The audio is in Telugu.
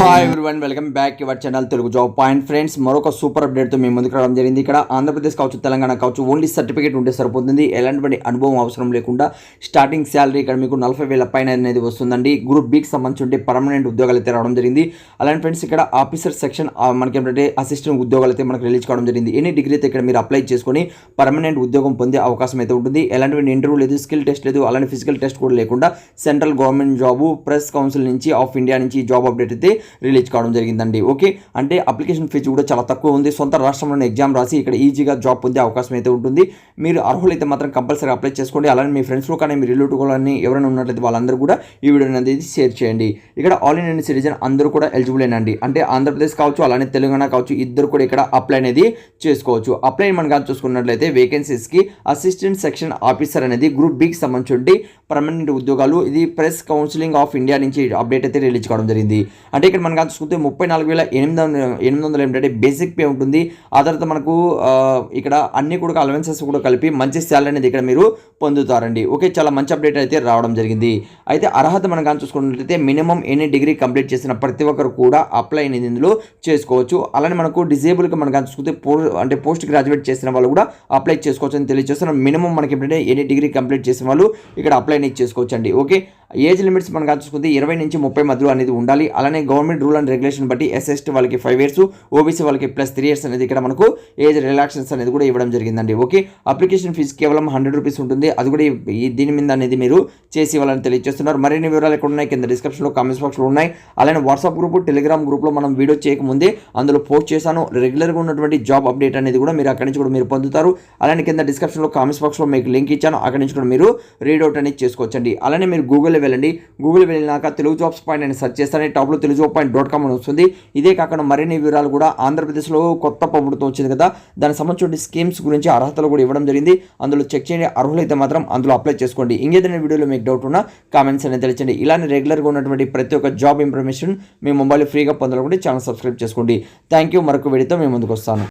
Hi everyone welcome back your channel Telugu job point friends మరొక సూపర్ అప్డేట్తో మేము ముందుకు రావడం జరిగింది. ఇక్కడ ఆంధ్రప్రదేశ్ కావచ్చు తెలంగాణ కావచ్చు ఓన్లీ సర్టిఫికేట్ ఉంటే సరిపోతుంది. ఎలాంటి అనుభవం అవసరం లేకుండా స్టార్టింగ్ శాలరీ ఇక్కడ మీకు నలభై వేల పైన అనేది వస్తుందండి. గ్రూప్ బీకి సంబంధించి ఉంటే పర్మనెంట్ ఉద్యోగాలు అయితే రావడం జరిగింది. అలాంటి ఫ్రెండ్స్ ఇక్కడ ఆఫీసర్ సెక్షన్ మనకి ఏంటంటే అసిస్టెంట్ ఉద్యోగాలు అయితే మనకు రిలీజ్ కావడం జరిగింది. ఎనీ డిగ్రీ అయితే ఇక్కడ మీరు అప్లై చేసుకొని పర్మనెంట్ ఉద్యోగం పొందే అవకాశం అయితే ఉంటుంది. ఎలాంటి ఇంటర్వ్యూ లేదు స్కిల్ టెస్ట్ లేదు అలాంటి ఫిజికల్ టెస్ట్ కూడా లేకుండా central government job press council నుంచి ఆఫ్ ఇండియా నుంచి జాబ్ అప్డేట్ అయితే రిలీజ్ కావడం జరిగిందండి. ఓకే? అంటే అప్లికేషన్ ఫీజు కూడా చాలా తక్కువ ఉంది. సొంత రాష్ట్రంలోని ఎగ్జామ్ రాసి ఇక్కడ ఈజీగా జాబ్ పొందే అవకాశం అయితే ఉంటుంది. మీరు అర్హులైతే మాత్రం కంపల్సరీ అప్లై చేసుకోండి. అలానే మీ ఫ్రెండ్స్లో కానీ మీ రిలేటివ్ కానీ ఎవరైనా ఉన్నట్లయితే వాళ్ళందరూ కూడా ఈ వీడియో అనేది షేర్ చేయండి. ఇక్కడ ఆల్ ఇండియన్ సిటిజన్ అందరూ కూడా ఎలిజిబుల్ అండి. అంటే ఆంధ్రప్రదేశ్ కావచ్చు అలానే తెలంగాణ కావచ్చు ఇద్దరు కూడా ఇక్కడ అప్లై అనేది చేసుకోవచ్చు. అప్లై మనం కానీ చూసుకున్నట్లయితే వేకెన్సీస్కి అసిస్టెంట్ సెక్షన్ ఆఫీసర్ అనేది గ్రూప్ బికి సంబంధించి పర్మనెంట్ ఉద్యోగాలు ఇది ప్రెస్ కౌన్సిలింగ్ ఆఫ్ ఇండియా నుంచి అప్డేట్ అయితే రిలీజ్ కావడం జరిగింది. అంటే ఇక్కడ మనం కానీ చూస్తే ముప్పై నాలుగు వేల ఎనిమిది వందల ఎనిమిది వందలు ఏంటంటే బేసిక్ పే ఉంటుంది. ఆ తర్వాత మనకు ఇక్కడ అన్ని కూడా అలవెన్సెస్ కూడా కలిపి మంచి శాలరీ అనేది ఇక్కడ మీరు పొందుతారండి. ఓకే చాలా మంచి అప్డేట్ అయితే రావడం జరిగింది. అయితే అర్హత మనం కానీ చూసుకున్నట్లయితే మినిమం ఎన్ని డిగ్రీ కంప్లీట్ చేసిన ప్రతి ఒక్కరు కూడా అప్లై అనేది ఇందులో చేసుకోవచ్చు. అలానే మనకు డిజేబుల్గా మనం కానీ చూసుకుంటే పో అంటే పోస్ట్ గ్రాడ్యుయేట్ చేసిన వాళ్ళు కూడా అప్లై చేసుకోవచ్చు అని తెలియజేస్తున్నాం. మినిమం మనకి ఏంటంటే ఎన్ని డిగ్రీ కంప్లీట్ చేసిన వాళ్ళు ఇక్కడ అప్లై అనేది చేసుకోవచ్చు అండి ఓకే ఏజ్ లిమిట్స్ మనం చూసుకుంటే ఇరవై నుంచి ముప్పై మధ్యలో అనేది ఉండాలి. అలానే గవర్నమెంట్ రూల్ అండ్ రెగ్యులేషన్ బట్టి ఎస్ఎస్టీ వాళ్ళకి ఫైవ్ ఇయర్స్ ఓబీసీ వాళ్ళకి ప్లస్ త్రీ ఇయర్స్ అనేది ఇక్కడ మనకు ఏజ్ రిలాక్సెన్స్ అనేది కూడా ఇవ్వడం జరిగిందండి. ఓకే అప్లికేషన్ ఫీజు కేవలం హండ్రెడ్ రూపీస్ ఉంటుంది. అది కూడా ఈ- దీని మీద అనేది మీరు చేసి ఇవ్వాలని తెలియజేస్తున్నారు. మరిన్ని వివరాలు ఎక్కడ ఉన్నాయి? కింద డిస్క్రిప్షన్లో కామెంట్స్ బాక్స్లో ఉన్నాయి. అలానే వాట్సాప్ గ్రూప్ టెలిగ్రామ్ గ్రూప్లో మనం వీడియో చేయకముందే అందులో పోస్ట్ చేశాను. రెగ్యులర్గా ఉన్నటువంటి జాబ్ అప్డేట్ అనేది కూడా మీరు అక్కడి నుంచి కూడా మీరు పొందుతారు. అలానే కింద డిస్క్రిప్షన్లో కామెంట్స్ బాక్స్లో మీకు లింక్ ఇచ్చాను. అక్కడి నుంచి కూడా మీరు రీడ్ అవుట్ అనేది చేసుకోవచ్చండి. అలానే మీరు గూగుల్ గూగుల్లో వెళ్ళండి. గూగుల్ వెళ్ళినాక తెలుగు జాబ్స్ పాయింట్ అని సెర్చ్ చేస్తానే టాప్లో Telugu job point dot com అని వస్తుంది. ఇదే కాకుండా మరిన్ని వివరాలు కూడా ఆంధ్రప్రదేశ్లో కొత్త ప్రభుత్వం వచ్చింది కదా దానికి సంబంధించిన స్కీమ్స్ గురించి అర్హతలు కూడా ఇవ్వడం జరిగింది. అందులో చెక్ చేయండి. అర్హులైతే మాత్రం అందులో అప్లై చేసుకోండి. ఇంకేదైనా వీడియోలో మీకు డౌట్ ఉన్నా కామెంట్స్ అనేది తెలియచండి ఇలానే రెగ్యులర్గా ఉన్నటువంటి ప్రతి ఒక్క జాబ్ ఇన్ఫర్మేషన్ మీ మొబైల్ ఫ్రీగా పొందాలనుకుంటే ఛానల్ సబ్స్క్రైబ్ చేసుకోండి. థ్యాంక్ యూ మరొక వీడియోతో మేము ముందుకు వస్తాను.